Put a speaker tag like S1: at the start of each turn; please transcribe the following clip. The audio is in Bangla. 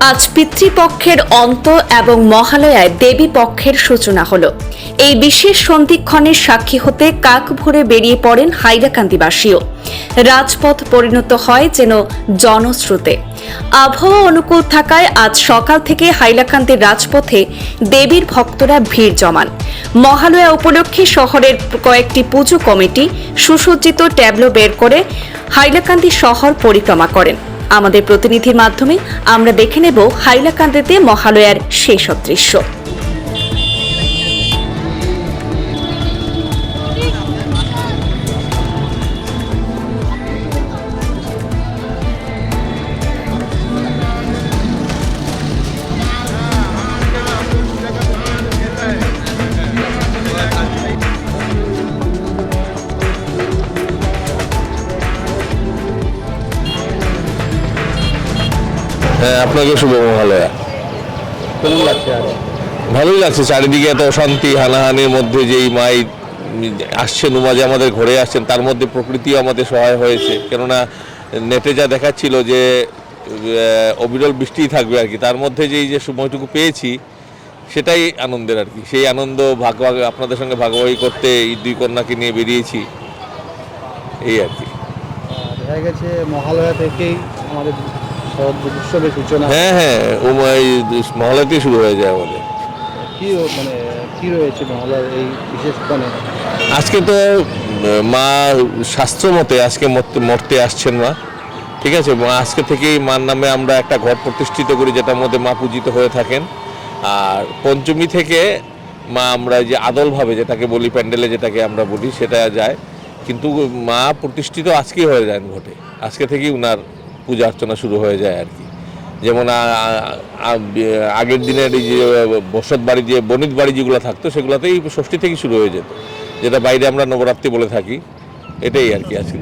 S1: আজ পিতৃপক্ষের অন্ত এবং মহালয়ায় দেবী পক্ষের সূচনা হলো। এই বিশেষ সন্ধিক্ষণের সাক্ষী হতে কাক ভরে বেরিয়ে পড়েন হাইলাকান্দিবাসীও রাজপথ পরিণত হয় যেন জনস্রোতে। আবহাওয়া অনুকূল থাকায় আজ সকাল থেকে হাইলাকান্দির রাজপথে দেবীর ভক্তরা ভিড় জমান। মহালয়া উপলক্ষে শহরের কয়েকটি পুজো কমিটি সুসজ্জিত ট্যাবলো বের করে হাইলাকান্দি শহর পরিক্রমা করেন। আমাদের প্রতিনিধির মাধ্যমে আমরা দেখে নেব হাইলাকান্দিতে মহালয়ার সেই সব দৃশ্য
S2: হ্যাঁ আপনাকে শুভ মহালয়া
S3: কেমন লাগছে
S2: ভালোই লাগছে চারিদিকে এত অশান্তি হানাহানির মধ্যে যেই মাই আসছেন উমাজে আমাদের ঘরে আসছেন তার মধ্যে প্রকৃতি আমাদের সহায় হয়েছে। কেননা নেটে যা দেখাচ্ছিল যে অবিরল বৃষ্টিই থাকবে আর কি তার মধ্যে যেই যে সময়টুকু পেয়েছি সেটাই আনন্দের আর কি। সেই আনন্দ ভাগ ভাগ আপনাদের সঙ্গে ভাগাভাগি করতে এই দুই কন্যাকে নিয়ে বেরিয়েছি এই আর কি।
S3: দেখা গেছে মহালয়া থেকেই আমাদের
S2: হ্যাঁ হ্যাঁ উমাই মহালয়াতেই শুরু হয়ে যায় আমাদের।
S3: মানে কি রয়েছে মহালয়ার এই বিশেষ মানে?
S2: আজকে তো মা শাস্ত্র মতে আজকে মরতে- মরতে আসছেন মা ঠিক আছে? মা আজকে থেকেই মার নামে আমরা একটা ঘর প্রতিষ্ঠিত করি যেটার মধ্যে মা পূজিত হয়ে থাকেন। আর পঞ্চমী থেকে মা আমরা যে আদলভাবে যেটাকে বলি প্যান্ডেলে যেটাকে আমরা বলি সেটা যায়। কিন্তু মা প্রতিষ্ঠিত আজকেই হয়ে যান ঘটে। আজকে থেকেই উনার পূজা অর্চনা শুরু হয়ে যায় আর কি। যেমন আগের দিনের এই যে বসত বাড়ি যে বণিত বাড়ি যেগুলো থাকতো, সেগুলোতেই ষষ্ঠী থেকে শুরু হয়ে যেত। যেটা বাইরে আমরা নবরাত্রি বলে থাকি। এটাই আর কি আজকে